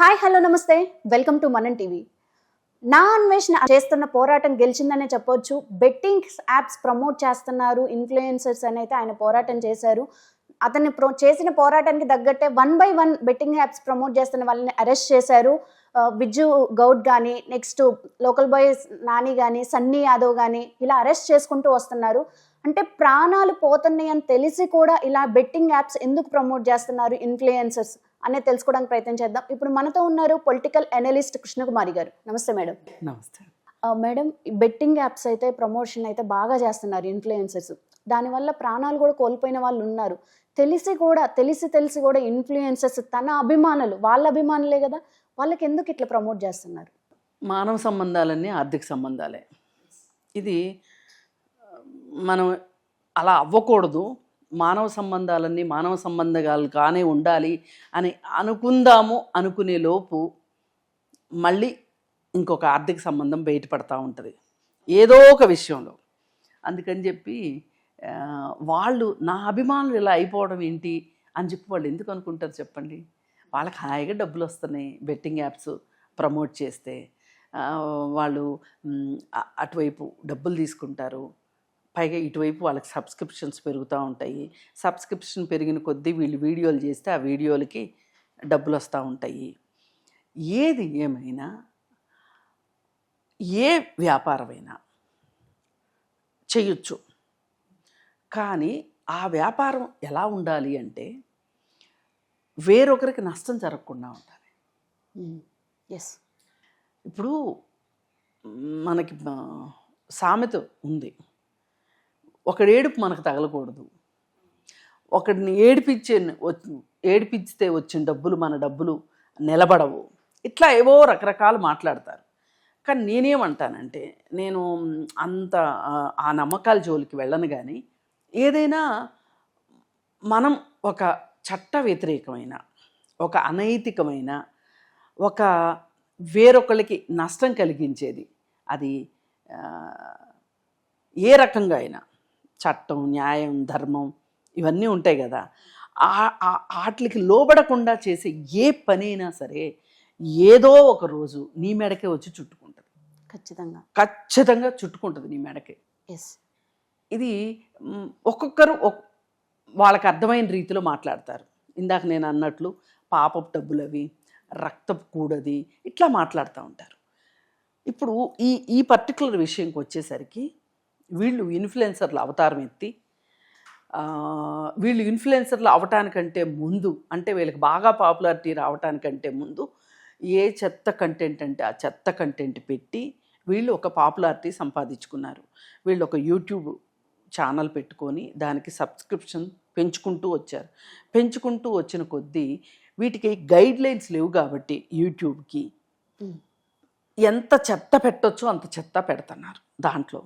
Hi hello నమస్తే. Welcome to Manan TV. నా అన్వేషణ చేస్తున్న పోరాటం గెలిచిందనే చెప్పొచ్చు. బెట్టింగ్ యాప్స్ ప్రమోట్ చేస్తున్నారు. ఇన్ఫ్లుయెన్సర్స్ అని అయితే ఆయన పోరాటం చేశారు. అతన్ని ప్రో చేసిన పోరాటానికి తగ్గట్టే one by one betting apps promote చేస్తున్న వాళ్ళని అరెస్ట్ చేశారు. ఆ, గౌడ్ కానీ నెక్స్ట్ లోకల్ బాయ్స్ నాని కానీ సన్నీ యాదవ్ కానీ ఇలా అరెస్ట్ చేసుకుంటూ వస్తున్నారు. అంటే ప్రాణాలు పోతున్నాయి అని తెలిసి కూడా ఇలా బెట్టింగ్ యాప్స్ ఎందుకు ప్రమోట్ చేస్తున్నారు ఇన్ఫ్లుయెన్సర్స్? అనేది తెలుసుకోవడానికి ప్రయత్నం చేద్దాం. ఇప్పుడు మనతో ఉన్నారు పొలిటికల్ అనలిస్ట్ కృష్ణకుమారి గారు. నమస్తే మేడం. నమస్తే. మేడం బెట్టింగ్ యాప్స్ అయితే ప్రమోషన్ అయితే బాగా చేస్తున్నారు ఇన్ఫ్లుయెన్సర్స్. దానివల్ల ప్రాణాలు కూడా కోల్పోయిన వాళ్ళు ఉన్నారు. తెలిసి కూడా తెలిసి తెలిసి కూడా ఇన్ఫ్లుయెన్సర్స్ తన అభిమానులు వాళ్ళ అభిమానులే కదా వాళ్ళకి ఎందుకు ఇట్లా ప్రమోట్ చేస్తున్నారు? మానవ సంబంధాలన్నీ ఆర్థిక సంబంధాలే. ఇది మనం అలా అవ్వకూడదు. మానవ సంబంధాలన్నీ మానవ సంబంధాలు కానే ఉండాలి అని అనుకుందాము అనుకునే లోపు మళ్ళీ ఇంకొక ఆర్థిక సంబంధం బయటపడతా ఉంటుంది. ఏదో ఒక విషయంలో. అందుకని చెప్పి వాళ్ళు నా అభిమానులు ఇలా అయిపోవడం ఏంటి అని చెప్పి వాళ్ళు ఎందుకు అనుకుంటారు చెప్పండి? వాళ్ళకి హాయిగా డబ్బులు వస్తున్నాయి బెట్టింగ్ యాప్స్ ప్రమోట్ చేస్తే వాళ్ళు అటువైపు డబ్బులు తీసుకుంటారు. పైగా ఇటువైపు వాళ్ళకి సబ్స్క్రిప్షన్స్ పెరుగుతూ ఉంటాయి. సబ్స్క్రిప్షన్ పెరిగిన కొద్దీ వీళ్ళు వీడియోలు చేస్తే ఆ వీడియోలకి డబ్బులు వస్తూ ఉంటాయి. ఏది ఏమైనా ఏ వ్యాపారమైనా చేయొచ్చు కానీ ఆ వ్యాపారం ఎలా ఉండాలి అంటే వేరొకరికి నష్టం జరగకుండా ఉండాలి. ఎస్ ఇప్పుడు మనకి సామెత ఉంది. ఒకడి ఏడుపు మనకు తగలకూడదు. ఒకడిని ఏడిపించే వచ్చి- ఏడిపిస్తే వచ్చిన డబ్బులు మన డబ్బులు నిలబడవు. ఇట్లా ఏవో రకరకాలు మాట్లాడతారు. కానీ నేనేమంటానంటే నేను అంత ఆ, నమ్మకాల జోలికి వెళ్ళను కానీ ఏదైనా మనం ఒక చట్ట వ్యతిరేకమైన ఒక అనైతికమైన ఒక వేరొకళ్ళకి నష్టం కలిగించేది అది ఏ రకంగా అయినా చట్టం న్యాయం ధర్మం ఇవన్నీ ఉంటాయి కదా. వాటికి లోబడకుండా చేసే ఏ పని అయినా సరే ఏదో ఒక రోజు నీ మెడకే వచ్చి చుట్టుకుంటుంది. ఖచ్చితంగా. ఖచ్చితంగా చుట్టుకుంటుంది నీ మెడకే. ఎస్ ఇది ఒక్కొక్కరు ఒక్- వాళ్ళకి అర్థమైన రీతిలో మాట్లాడతారు. ఇందాక నేను అన్నట్లు పాపపు డబ్బులు అవి రక్తపు కూడది ఇట్లా మాట్లాడుతూ ఉంటారు. ఇప్పుడు ఈ ఈ పర్టికులర్ విషయంకి వచ్చేసరికి వీళ్ళు ఇన్ఫ్లుయెన్సర్ల అవతారం ఎత్తి వీళ్ళు ఇన్ఫ్లుయెన్సర్లు అవటానికంటే ముందు అంటే వీళ్ళకి బాగా పాపులారిటీ రావటానికంటే ముందు ఏ చెత్త కంటెంట్ అంటే ఆ చెత్త కంటెంట్ పెట్టి వీళ్ళు ఒక పాపులారిటీ సంపాదించుకున్నారు. వీళ్ళు ఒక యూట్యూబ్ ఛానల్ పెట్టుకొని దానికి సబ్స్క్రిప్షన్ పెంచుకుంటూ వచ్చారు. పెంచుకుంటూ వచ్చిన కొద్దీ వీటికి గైడ్ లైన్స్ లేవు కాబట్టి యూట్యూబ్కి. ఎంత చెత్త పెట్టొచ్చో అంత చెత్త పెడుతున్నారు దాంట్లో.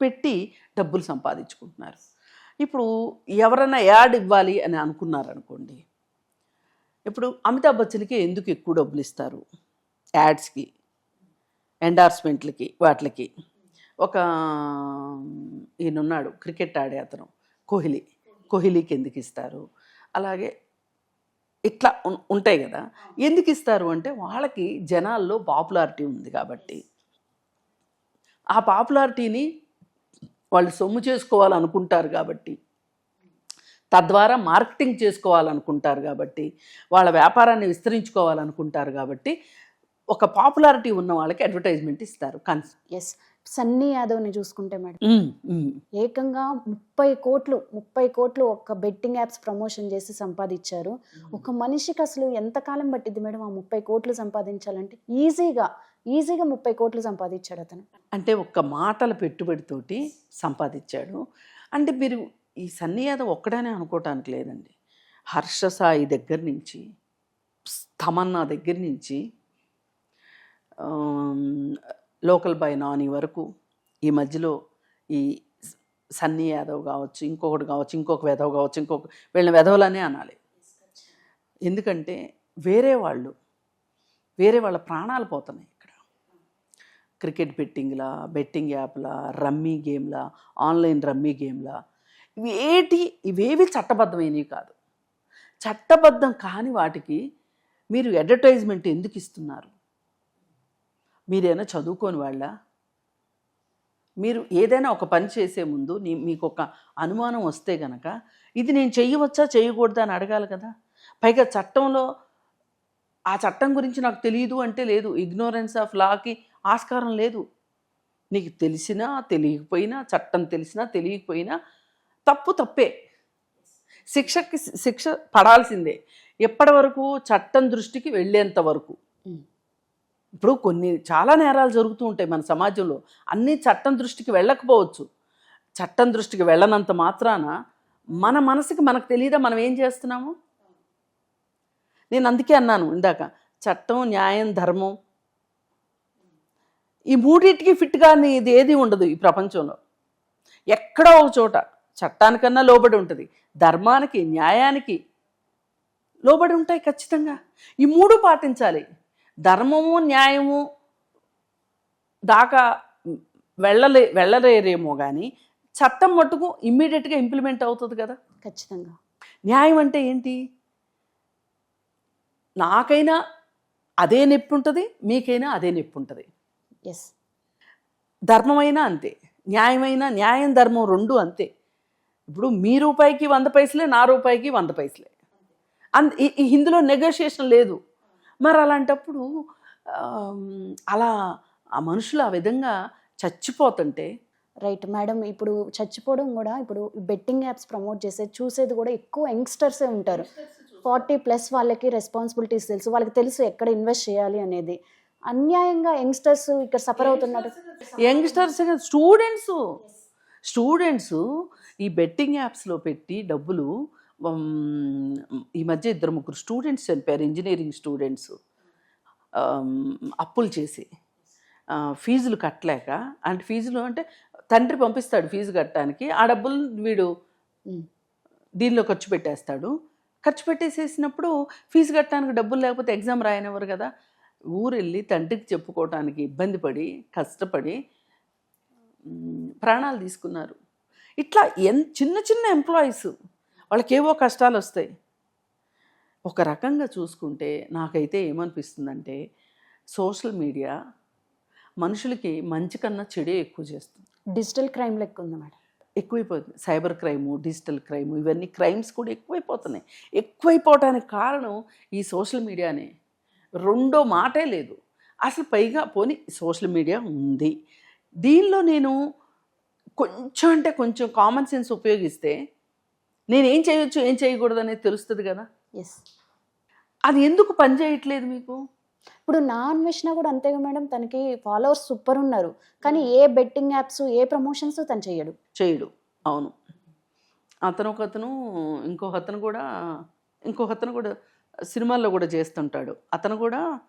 పెట్టి డబ్బులు సంపాదించుకుంటున్నారు. ఇప్పుడు ఎవరైనా యాడ్ ఇవ్వాలి అని అనుకున్నారనుకోండి ఇప్పుడు అమితాబ్ బచ్చన్కి ఎందుకు ఎక్కువ డబ్బులు ఇస్తారు? యాడ్స్కి ఎండార్స్మెంట్లకి వాటికి ఒక ఈయనున్నాడు క్రికెట్ ఆడే అతను కోహ్లీ కోహ్లీకి ఎందుకు ఇస్తారు? అలాగే ఇట్లా ఉం- ఉంటాయి కదా. ఎందుకు ఇస్తారు అంటే వాళ్ళకి జనాల్లో పాపులారిటీ ఉంది కాబట్టి. ఆ పాపులారిటీని వాళ్ళు సొమ్ము చేసుకోవాలనుకుంటారు కాబట్టి తద్వారా మార్కెటింగ్ చేసుకోవాలనుకుంటారు కాబట్టి వాళ్ళ వ్యాపారాన్ని విస్తరించుకోవాలనుకుంటారు కాబట్టి ఒక పాపులారిటీ ఉన్న వాళ్ళకి అడ్వర్టైజ్మెంట్ ఇస్తారు. కన్స్ ఎస్ సన్నీ యాదవ్ని చూసుకుంటే మేడం. ఏకంగా ముప్పై కోట్లు ముప్పై కోట్లు ఒక్క బెట్టింగ్ యాప్స్ ప్రమోషన్ చేసి సంపాదించారు. ఒక మనిషికి అసలు ఎంతకాలం పట్టింది మేడం ఆ ముప్పై కోట్లు సంపాదించాలంటే? ఈజీగా ఈజీగా ముప్పై కోట్లు సంపాదించాడు అతను. అంటే ఒక్క మాటల పెట్టుబడితోటి సంపాదించాడు. అంటే మీరు ఈ సన్నీ యాదవ్ ఒక్కడనే అనుకోవటానికి లేదండి. హర్ష సాయి దగ్గర నుంచి తమన్నా దగ్గర నుంచి లోకల్ బై నాని వరకు ఈ మధ్యలో ఈ సన్నీ యాదవ్ కావచ్చు ఇంకొకటి కావచ్చు ఇంకొక వెధవ కావచ్చు ఇంకొక వీళ్ళని వెధవలనే అనాలి. ఎందుకంటే వేరే వాళ్ళు వేరే వాళ్ళ ప్రాణాలు పోతున్నాయి. క్రికెట్ బెట్టింగ్లా బెట్టింగ్ యాప్లా రమ్మీ గేమ్లా ఆన్లైన్ రమ్మీ గేమ్లా ఇవి ఏటి ఇవేవి చట్టబద్ధమైనవి కాదు. చట్టబద్ధం కాని వాటికి మీరు అడ్వర్టైజ్మెంట్ ఎందుకు ఇస్తున్నారు? మీరేమైనా చదువుకోని వాళ్ళ? మీరు ఏదైనా ఒక పని చేసే ముందు నీ మీకు ఒక అనుమానం వస్తే గనక ఇది నేను చేయవచ్చా చేయకూడదా అని అడగాలి కదా? పైగా చట్టంలో ఆ చట్టం గురించి నాకు తెలియదు అంటే లేదు. ఇగ్నోరెన్స్ ఆఫ్ లాకి ఆస్కారం లేదు. నీకు తెలిసినా తెలియకపోయినా చట్టం తెలిసినా తెలియకపోయినా తప్పు తప్పే. శిక్షకి శిక్ష పడాల్సిందే. ఎప్పటి వరకు చట్టం దృష్టికి వెళ్ళేంత వరకు. ఇప్పుడు కొన్ని చాలా నేరాలు జరుగుతూ ఉంటాయి మన సమాజంలో. అన్నీ చట్టం దృష్టికి వెళ్ళకపోవచ్చు. చట్టం దృష్టికి వెళ్ళనంత మాత్రాన మన మనసుకి మనకు తెలియదా మనం ఏం చేస్తున్నాము? నేను అందుకే అన్నాను ఇందాక చట్టం న్యాయం ధర్మం ఈ మూడింటికి ఫిట్గా ఇది ఏది ఉండదు ఈ ప్రపంచంలో. ఎక్కడో ఒక చోట చట్టానికన్నా లోబడి ఉంటుంది ధర్మానికి న్యాయానికి లోబడి ఉంటాయి ఖచ్చితంగా. ఈ మూడు పాటించాలి. ధర్మము న్యాయము దాకా వెళ్ళలే వెళ్ళలేరేమో కానీ చట్టం మట్టుకు ఇమ్మీడియట్గా ఇంప్లిమెంట్ అవుతుంది కదా. ఖచ్చితంగా. న్యాయం అంటే ఏంటి? నాకైనా అదే నొప్పి ఉంటుంది మీకైనా అదే నొప్పి ఉంటుంది ఎస్ ధర్మమైనా అంతే. న్యాయమైన న్యాయం ధర్మం రెండు అంతే. ఇప్పుడు మీ రూపాయికి వంద పైసలే నా రూపాయికి వంద పైసలే. ఈ ఇందులో నెగోషియేషన్ లేదు. మరి అలాంటప్పుడు అలా ఆ మనుషులు ఆ విధంగా చచ్చిపోతుంటే? రైట్ మేడం ఇప్పుడు చచ్చిపోవడం కూడా ఇప్పుడు బెట్టింగ్ యాప్స్ ప్రమోట్ చేసేది చూసేది కూడా ఎక్కువ యంగ్స్టర్సే ఉంటారు. ఫార్టీ ప్లస్ వాళ్ళకి రెస్పాన్సిబిలిటీస్ తెలుసు. వాళ్ళకి తెలుసు ఎక్కడ ఇన్వెస్ట్ చేయాలి అనేది. అన్యాయంగా యంగ్స్టర్స్ ఇక్కడ సఫర్ అవుతున్నారు యంగ్స్టర్స్ స్టూడెంట్స్. స్టూడెంట్స్ ఈ బెట్టింగ్ యాప్స్లో పెట్టి డబ్బులు ఈ మధ్య ఇద్దరు ముగ్గురు స్టూడెంట్స్ చనిపోయారు ఇంజనీరింగ్ స్టూడెంట్స్. అప్పులు చేసి ఫీజులు కట్టలేక అంటే ఫీజులు అంటే తండ్రి పంపిస్తాడు ఫీజు కట్టడానికి ఆ డబ్బులు వీడు దీనిలో ఖర్చు పెట్టేస్తాడు. ఖర్చు పెట్టేసేసినప్పుడు ఫీజు కట్టడానికి డబ్బులు లేకపోతే ఎగ్జామ్ రాయనివ్వరు కదా. ఊరు వెళ్ళి తండ్రికి చెప్పుకోవటానికి ఇబ్బంది పడి కష్టపడి ప్రాణాలు తీసుకున్నారు. ఇట్లా ఎన్ చిన్న చిన్న ఎంప్లాయీస్ వాళ్ళకేవో కష్టాలు వస్తాయి ఒక రకంగా చూసుకుంటే నాకైతే ఏమనిపిస్తుందంటే సోషల్ మీడియా మనుషులకి మంచి కన్నా చెడే ఎక్కువ చేస్తుంది. డిజిటల్ క్రైమ్ లెక్క ఉంది మేడం. ఎక్కువైపోతుంది. సైబర్ క్రైము డిజిటల్ క్రైము ఇవన్నీ క్రైమ్స్ కూడా ఎక్కువైపోతున్నాయి. ఎక్కువైపోవటానికి కారణం ఈ సోషల్ మీడియానే. రెండో మాటే లేదు. అసలు పైగా పోనీ సోషల్ మీడియా ఉంది. దీనిలో నేను కొంచెం అంటే కొంచెం కామన్ సెన్స్ ఉపయోగిస్తే నేను ఏం చేయొచ్చు ఏం చేయకూడదు అనేది తెలుస్తుంది కదా? ఎస్ అది ఎందుకు పని చేయట్లేదు మీకు? ఇప్పుడు నా అన్వేషణ కూడా అంతేగా మేడం తనకి ఫాలోవర్స్ సూపర్ ఉన్నారు. కానీ ఏ బెట్టింగ్ యాప్స్ ఏ ప్రమోషన్స్ తను చేయడు. చేయడు. అవును. అతను ఒక అతను ఇంకొక అతను కూడా ఇంకొక అతను కూడా సినిమాల్లో కూడా చేస్తుంటాడు. అతను కూడా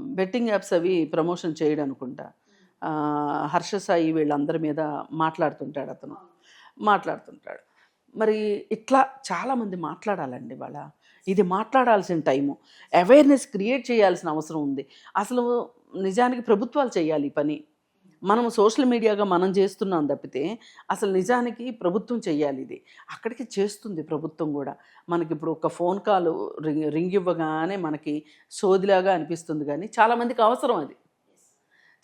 బెట్టింగ్ యాప్స్ అవి ప్రమోషన్ చేయడం అనుకుంటా హర్ష సాయి వీళ్ళందరి మీద మాట్లాడుతుంటాడు అతను. మాట్లాడుతుంటాడు. మరి ఇట్లా చాలామంది మాట్లాడాలండి వాళ్ళ ఇది మాట్లాడాల్సిన టైము. అవేర్నెస్ క్రియేట్ చేయాల్సిన అవసరం ఉంది. అసలు నిజానికి ప్రభుత్వాలు చేయాలి ఈ పని. మనం సోషల్ మీడియాగా మనం చేస్తున్నాం తప్పితే అసలు నిజానికి ప్రభుత్వం చేయాలి ఇది. అక్కడికి చేస్తుంది ప్రభుత్వం కూడా. మనకి ఇప్పుడు ఒక ఫోన్ కాల్ రింగ్ రింగ్ ఇవ్వగానే మనకి సోదిలాగా అనిపిస్తుంది కానీ చాలామందికి అవసరం అది.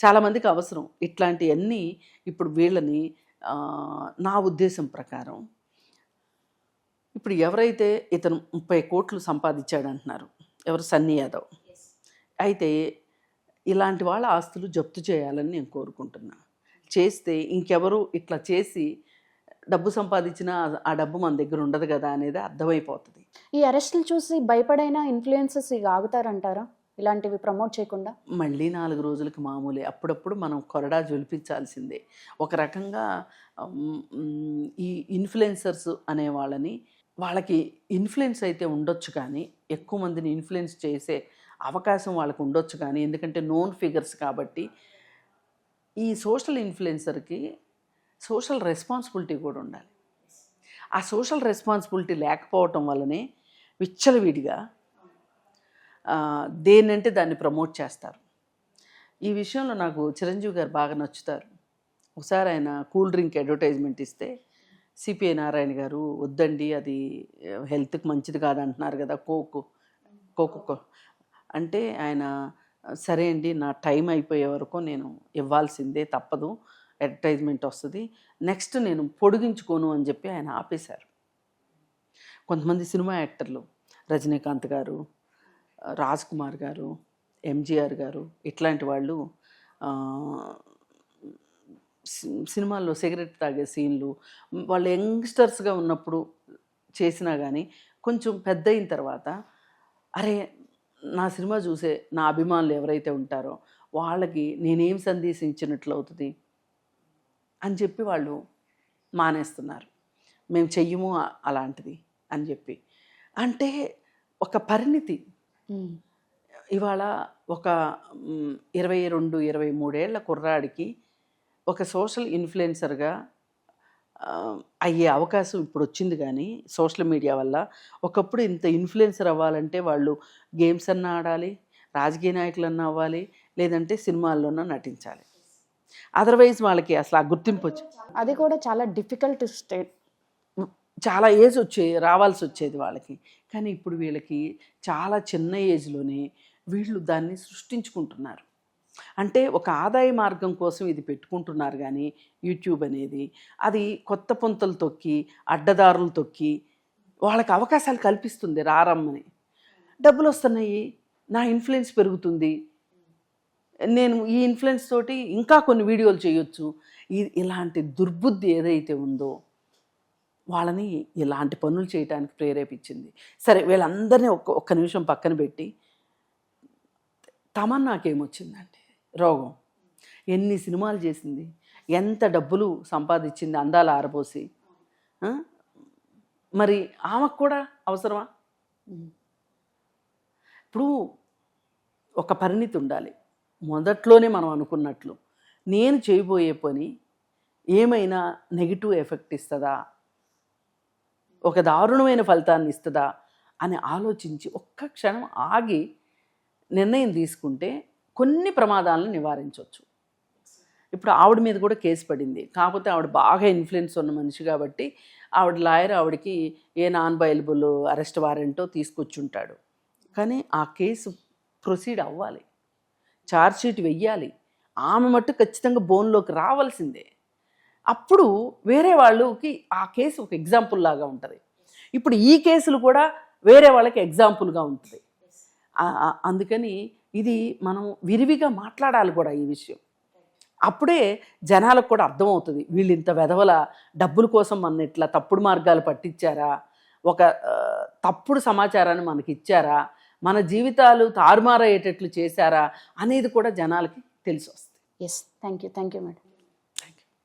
చాలామందికి అవసరం. ఇట్లాంటివన్నీ ఇప్పుడు వీళ్ళని నా ఉద్దేశం ప్రకారం ఇప్పుడు ఎవరైతే ఇతను ముప్పై కోట్లు సంపాదించాడు అంటున్నారు ఎవరు సన్నీ యాదవ్. అయితే ఇలాంటి వాళ్ళ ఆస్తులు జప్తు చేయాలని నేను కోరుకుంటున్నా. చేస్తే ఇంకెవరు ఇట్లా చేసి డబ్బు సంపాదించినా ఆ డబ్బు మన దగ్గర ఉండదు కదా అనేది అర్థమైపోతుంది. ఈ అరెస్టులు చూసి భయపడైన ఇన్ఫ్లుయెన్సెస్ ఇక ఆగుతారంటారా? ఇలాంటివి ప్రమోట్ చేయకుండా? మళ్ళీ నాలుగు రోజులకి మామూలే. అప్పుడప్పుడు మనం కొరడా జొలిపించాల్సిందే. ఒక రకంగా ఈ ఇన్ఫ్లుయెన్సర్స్ అనే వాళ్ళని వాళ్ళకి ఇన్ఫ్లుయెన్స్ అయితే ఉండొచ్చు కానీ ఎక్కువ మందిని ఇన్ఫ్లుయెన్స్ చేసే అవకాశం వాళ్ళకు ఉండొచ్చు కానీ ఎందుకంటే నోన్ ఫిగర్స్ కాబట్టి ఈ సోషల్ ఇన్ఫ్లుయెన్సర్కి సోషల్ రెస్పాన్సిబిలిటీ కూడా ఉండాలి. ఆ సోషల్ రెస్పాన్సిబిలిటీ లేకపోవటం వల్లనే విచ్చలవిడిగా ఆ, దేన్నంటే దాన్ని ప్రమోట్ చేస్తారు. ఈ విషయంలో నాకు చిరంజీవి గారు బాగా నచ్చుతారు. ఒకసారి ఆయన కూల్ డ్రింక్ అడ్వర్టైజ్మెంట్ ఇస్తే సిపిఐ నారాయణ గారు వద్దండి అది హెల్త్కి మంచిది కాదు అంటున్నారు కదా కోక్ ఒక్కొక్క అంటే ఆయన సరే అండి నా టైం అయిపోయే వరకు నేను ఇవ్వాల్సిందే తప్పదు అడ్వర్టైజ్మెంట్ వస్తుంది నెక్స్ట్ నేను పొడిగించుకోను అని చెప్పి ఆయన ఆపేశారు. కొంతమంది సినిమా యాక్టర్లు రజనీకాంత్ గారు రాజ్ కుమార్ గారు ఎంజీఆర్ గారు ఇట్లాంటి వాళ్ళు సి- సినిమాల్లో సిగరెట్ తాగే సీన్లు వాళ్ళు యంగ్స్టర్స్గా ఉన్నప్పుడు చేసినా కానీ కొంచెం పెద్ద అయిన తర్వాత అరే నా సినిమా చూసే నా అభిమానులు ఎవరైతే ఉంటారో వాళ్ళకి నేనేం సందేశం ఇచ్చినట్లు అవుతుంది అని చెప్పి వాళ్ళు మానేస్తున్నారు. మేము చెయ్యము అలాంటిది అని చెప్పి. అంటే ఒక పరిణితి. ఇవాళ ఒక ఇరవై రెండు ఇరవై మూడేళ్ళ కుర్రాడికి ఒక సోషల్ ఇన్ఫ్లుయెన్సర్గా అయ్యే అవకాశం ఇప్పుడు వచ్చింది కానీ సోషల్ మీడియా వల్ల ఒకప్పుడు ఇంత ఇన్ఫ్లుయెన్సర్ అవ్వాలంటే వాళ్ళు గేమ్స్ అన్నా ఆడాలి రాజకీయ నాయకులన్నా అవ్వాలి లేదంటే సినిమాల్లోనూ నటించాలి. అదర్వైజ్ వాళ్ళకి అసలు ఆ గుర్తింపు వచ్చి అది కూడా చాలా డిఫికల్ట్ స్టేట్. చాలా ఏజ్ వచ్చే రావాల్సి వచ్చేది వాళ్ళకి. కానీ ఇప్పుడు వీళ్ళకి చాలా చిన్న ఏజ్లోనే వీళ్ళు దాన్ని సృష్టించుకుంటున్నారు. అంటే ఒక ఆదాయ మార్గం కోసం ఇది పెట్టుకుంటున్నారు కానీ యూట్యూబ్ అనేది. అది కొత్త పొంతలు తొక్కి అడ్డదారులు తొక్కి వాళ్ళకి అవకాశాలు కల్పిస్తుంది రారమ్మని డబ్బులు వస్తున్నాయి నా ఇన్ఫ్లుయెన్స్ పెరుగుతుంది. నేను ఈ ఇన్ఫ్లుయెన్స్ తోటి ఇంకా కొన్ని వీడియోలు చేయొచ్చు. ఇలాంటి దుర్బుద్ధి ఏదైతే ఉందో వాళ్ళని ఇలాంటి పనులు చేయడానికి ప్రేరేపించింది. సరే వీళ్ళందరినీ ఒక్క ఒక్క నిమిషం పక్కన పెట్టి తమన్నాకేమొచ్చిందండి రోగం. ఎన్ని సినిమాలు చేసింది? ఎంత డబ్బులు సంపాదించింది అందాలు ఆరబోసి? మరి ఆమెకు కూడా అవసరమా? ఇప్పుడు ఒక పరిణితి ఉండాలి. మొదట్లోనే మనం అనుకున్నట్లు నేను చేయబోయే పని ఏమైనా నెగిటివ్ ఎఫెక్ట్ ఇస్తుందా? ఒక దారుణమైన ఫలితాన్ని ఇస్తుందా? అని ఆలోచించి ఒక్క క్షణం ఆగి నిర్ణయం తీసుకుంటే కొన్ని ప్రమాదాలను నివారించవచ్చు. ఇప్పుడు ఆవిడ మీద కూడా కేసు పడింది. కాకపోతే ఆవిడ బాగా ఇన్ఫ్లుయెన్స్ ఉన్న మనిషి కాబట్టి ఆవిడ లాయర్ ఆవిడకి ఏ నాన్ బయలబుల్ అరెస్ట్ వారెంటో తీసుకొచ్చుంటాడు. కానీ ఆ కేసు ప్రొసీడ్ అవ్వాలి. ఛార్జ్షీట్ వెయ్యాలి. ఆమె మట్టు ఖచ్చితంగా బోన్లోకి రావాల్సిందే. అప్పుడు వేరే వాళ్ళకి ఆ కేసు ఒక ఎగ్జాంపుల్ లాగా ఉంటుంది. ఇప్పుడు ఈ కేసులు కూడా వేరే వాళ్ళకి ఎగ్జాంపుల్గా ఉంటుంది. అందుకని ఇది మనం విరివిగా మాట్లాడాలి కూడా ఈ విషయం. అప్పుడే జనాలకు కూడా అర్థమవుతుంది. వీళ్ళు ఇంత వెధవల డబ్బుల కోసం మన ఇట్లా తప్పుడు మార్గాలు పట్టించారా? ఒక తప్పుడు సమాచారాన్ని మనకి ఇచ్చారా? మన జీవితాలు తారుమారయ్యేటట్లు చేశారా? అనేది కూడా జనాలకి తెలిసి వస్తుంది yes thank you thank you madam